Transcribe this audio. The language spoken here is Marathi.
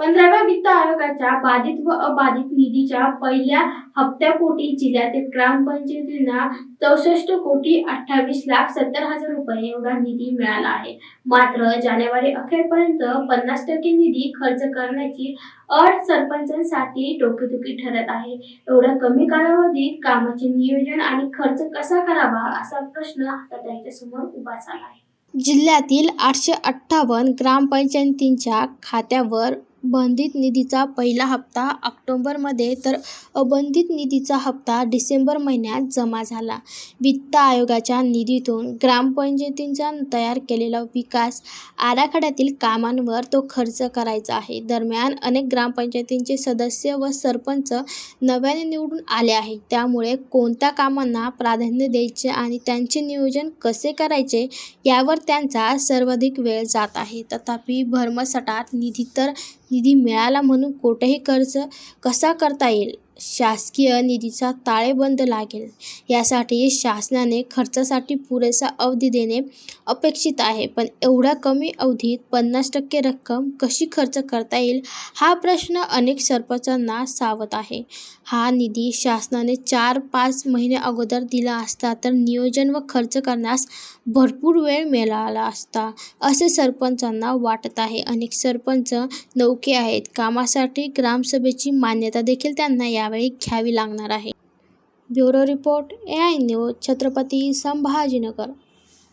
पंधराव्या वित्त आयोगाच्या बाधित व अबाधित निधीच्या पहिल्या हप्त्यापोटी जिल्ह्यातील ग्रामपंचायतींना चौसष्ट कोटी अठ्ठावीस लाख सत्तर हजार रुपये एवढा निधी मिळाला आहे. मात्र जानेवारी अखेरपर्यंत पन्नास टक्के निधी खर्च करण्याची अट सरपंचांसाठी डोकेदुखी ठरत आहे. एवढ्या कमी कालावधीत कामाचे नियोजन आणि खर्च कसा करावा असा प्रश्न आता त्यांच्यासमोर उभा झाला आहे. जिल्ह्यातील आठशे अठ्ठावन्न ग्रामपंचायतींच्या खात्यावर बंधित निधीचा पहिला हप्ता ऑक्टोबरमध्ये तर अबंधित निधीचा हप्ता डिसेंबर महिन्यात जमा झाला. वित्त आयोगाच्या निधीतून ग्रामपंचायतींचा तयार केलेला विकास आराखड्यातील कामांवर तो खर्च करायचा आहे. दरम्यान अनेक ग्रामपंचायतींचे सदस्य व सरपंच नव्याने निवडून आले आहेत. त्यामुळे कोणत्या कामांना प्राधान्य द्यायचे आणि त्यांचे नियोजन कसे करायचे यावर त्यांचा सर्वाधिक वेळ जात आहे. तथापि भरमसाठ निधी तर निधी मिळाला म्हणून कुठेही खर्च कसा करता येईल, शासकीय निधीचा ताळेबंद लागेल यासाठी शासनाने खर्चासाठी पुरेसा अवधी देणे अपेक्षित आहे. पण एवढ्या कमी अवधीत पन्नास टक्के रक्कम कशी खर्च करता येईल हा प्रश्न अनेक सरपंचांना सावत आहे. हा निधी शासनाने चार पाच महिने अगोदर दिला असता तर नियोजन व खर्च करण्यास भरपूर वेळ मिळाला असता असे सरपंचांना वाटत आहे. अनेक सरपंच नौके आहेत. कामासाठी ग्रामसभेची मान्यता देखील त्यांना या यावेळी घ्यावी लागणार आहे. Bureau report A I news Chhatrapati Sambhajinagar